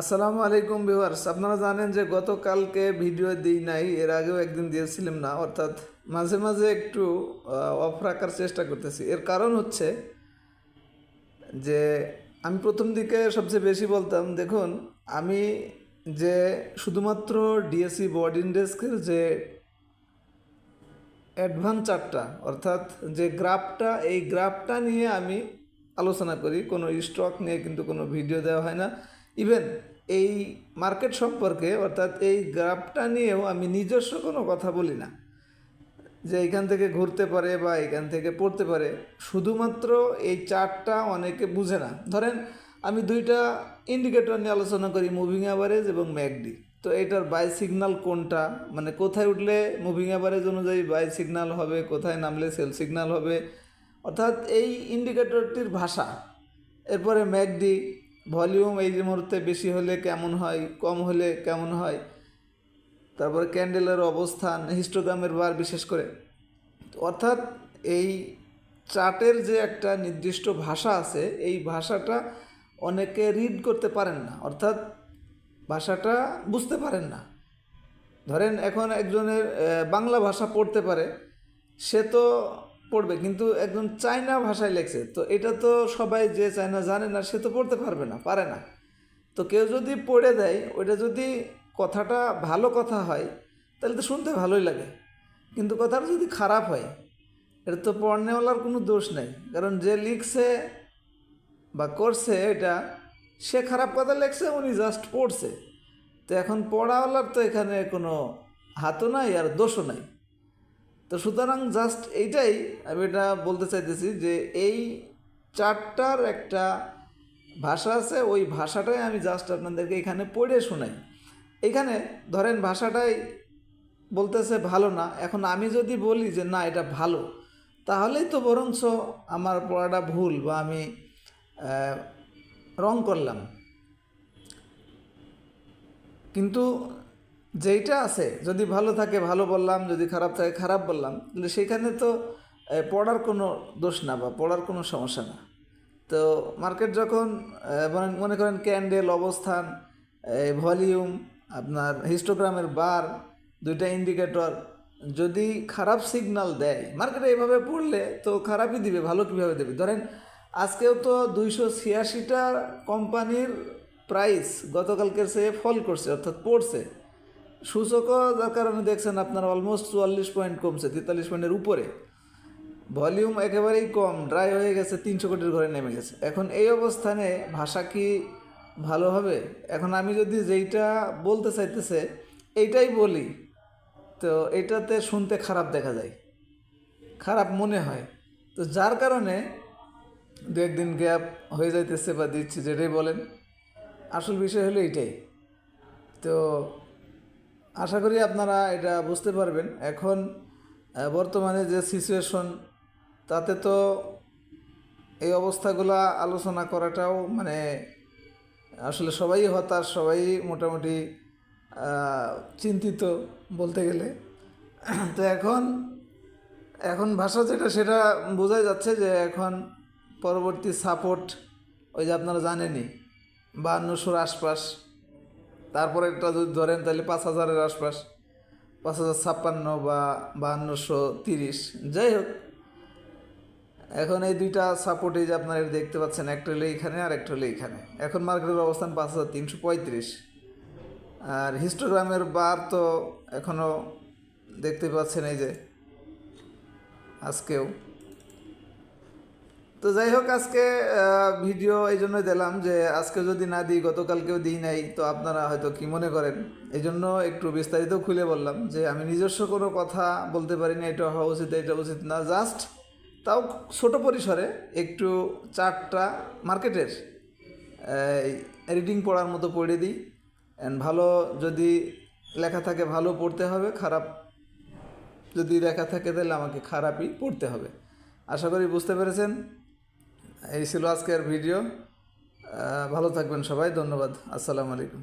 আসসালামু আলাইকুম ভিউয়ার্স, আপনারা জানেন যে গতকালকে ভিডিও দিই নাই, এর আগেও একদিন দিয়েছিলাম না, অর্থাৎ মাঝে মাঝে একটু অফ রাখার চেষ্টা করতেছি। এর কারণ হচ্ছে যে আমি প্রথম দিকে সবচেয়ে বেশি বলতাম, দেখুন, আমি যে শুধুমাত্র ডিএসসি বোর্ড ইন্ডেস্কের যে অ্যাডভান্স চার্টটা অর্থাৎ যে গ্রাফটা এই গ্রাফটা নিয়ে আমি আলোচনা করি, কোনো স্টক নিয়ে কিন্তু কোনো ভিডিও দেওয়া হয় না। ইভেন এই মার্কেট সম্পর্কে, অর্থাৎ এই গ্রাফটা নিয়েও আমি নিজস্ব কোনো কথা বলি না। যে এখান থেকে ঘুরতে পারে বা এখান থেকে পড়তে পারে, শুধুমাত্র এই চার্টটা অনেকে বুঝে না। ধরেন, আমি দুইটা ইন্ডিকেটর নিয়ে আলোচনা করি মুভিং অ্যাভারেজ এবং ম্যাকডি তো এটার বাই সিগন্যাল কোনটা? মানে কোথায় উঠলে মুভিং অ্যাভারেজ অনুযায়ী বাই সিগন্যাল হবে, কোথায় নামলে সেল সিগনাল হবে? অর্থাৎ এই ইন্ডিকেটরটির ভাষা। এরপরে ম্যাকডি ভলিউম এই মুহূর্তে বেশি হলে কেমন হয়, কম হলে কেমন হয়? তারপরে ক্যান্ডেলের অবস্থান, হিস্টোগ্রামের বার বিশেষ করে। অর্থাৎ এই চার্টের যে একটা নির্দিষ্ট ভাষা আছে, এই ভাষাটা অনেকে রিড করতে পারেন না। অর্থাৎ ভাষাটা বুঝতে পারেন না। ধরেন এখন একজনের বাংলা ভাষা পড়তে পারে, সে তো পড়বে, কিন্তু একজন চায়না ভাষায় লেখছে। তো এটা তো সবাই যে চায়না জানে না, সে তো পড়তে পারবে না, পারে না। তো কেউ যদি পড়ে দেয়, ওইটা যদি কথাটা ভালো কথা হয়, তাহলে তো শুনতে ভালোই লাগে। কিন্তু কথাটা যদি খারাপ হয়, এটা তো পড়নেওয়ালার কোনো দোষ নেই। কারণ যে লিখছে বা করছে এটা, সে খারাপ কথা লেখছে, উনি জাস্ট পড়ছে। তো এখন পড়াওয়ালার তো এখানে কোনো হাতও নাই আর দোষও নাই। তো সুতরাং জাস্ট এইটাই আমি এটা বলতে চাইতেছি যে এই চারটার একটা ভাষা আছে, ওই ভাষাটাই আমি জাস্ট আপনাদেরকে এখানে পড়ে শোনাই। এখানে ধরেন ভাষাটাই বলতেছে ভালো না, এখন আমি যদি বলি যে না, এটা ভালো, তাহলেই তো বরঞ্চ আমার পড়াটা ভুল বা আমি রং করলাম। কিন্তু যেইটা আছে, যদি ভালো থাকে ভালো বললাম, যদি খারাপ থাকে খারাপ বললাম কিন্তু সেখানে তো পড়ার কোনো দোষ না বা পড়ার কোনো সমস্যা না। তো মার্কেট যখন মনে- করেন ক্যান্ডেল, অবস্থান ভলিউম, আপনার হিস্টোগ্রামের বার, দুইটা ইন্ডিকেটর, যদি খারাপ সিগন্যাল দেয়, মার্কেটে এইভাবে পড়লে তো খারাপই দিবে, ভালো কীভাবে দেবে? ধরেন আজকেও তো দুইশো ছিয়াশিটা কোম্পানির প্রাইস গতকালকের সে ফল করছে, অর্থাৎ পড়ছে। সূচকও যার কারণে দেখছেন আপনার অলমোস্ট চুয়াল্লিশ পয়েন্ট কমছে, তেতাল্লিশ পয়েন্টের উপরে। ভলিউম একেবারেই কম ড্রাই হয়ে গেছে, তিনশো কোটির ঘরে নেমে গেছে। এখন এই অবস্থানে ভাষা কি ভালো হবে? এখন আমি যদি যেইটা বলতে চাইতেছে, এইটাই বলি। তো এটাতে শুনতে খারাপ দেখা যায়। খারাপ মনে হয়। তো যার কারণে দু একদিন গ্যাপ হয়ে যাইতেছে বা দিচ্ছি, যেটাই বলেন। আসল বিষয় হলো এইটাই। তো আশা করি আপনারা এটা বুঝতে পারবেন। এখন বর্তমানে যে সিচুয়েশন তাতে তো এই অবস্থাগুলো আলোচনা করাটাও মানে আসলে সবাই হতাশ, সবাই মোটামুটি চিন্তিত বলতে গেলে। তো এখন এখন ভাষা যেটা, সেটা বোঝাই যাচ্ছে যে এখন পরবর্তী সাপোর্ট ওই যে আপনারা জানেনই, বাহান্নশোর আশপাশ। তারপরে একটা যদি ধরেন তাহলে পাঁচ হাজারের আশপাশ, পাঁচ হাজার ছাপ্পান্ন বা বাহান্নশো তিরিশ, যাই হোক। এখন এই দুইটা সাপোর্ট এই যে আপনারা দেখতে পাচ্ছেন, একটা হলো এইখানে আর একটা হলো এইখানে। এখন মার্কেটের অবস্থান পাঁচ হাজার তিনশো পঁয়ত্রিশ। আর হিস্টোগ্রামের বার তো এখনও দেখতে পাচ্ছেন এই যে, আজকেও। তো যাই হোক, আজকে ভিডিও এই জন্য দিলাম যে আজকে যদি না দিই, গতকালকেও দিই নাই, তো আপনারা হয়তো কি মনে করেন? এই জন্য একটু বিস্তারিত খুলে বললাম যে আমি নিজস্ব কোনো কথা বলতে পারি না, এটা হওয়া উচিত, এটা উচিত না জাস্ট তাও ছোট পরিসরে একটু চারটা মার্কেটের রিডিং পড়ার মতো পড়ে দিই। অ্যান্ড ভালো যদি লেখা থাকে, ভালো পড়তে হবে, খারাপ যদি লেখা থাকে, তাহলে আমাকে খারাপই পড়তে হবে। আশা করি বুঝতে পেরেছেন? এই ছিল আজকের ভিডিও। ভালো থাকবেন সবাই ধন্যবাদ। আসসালামু আলাইকুম।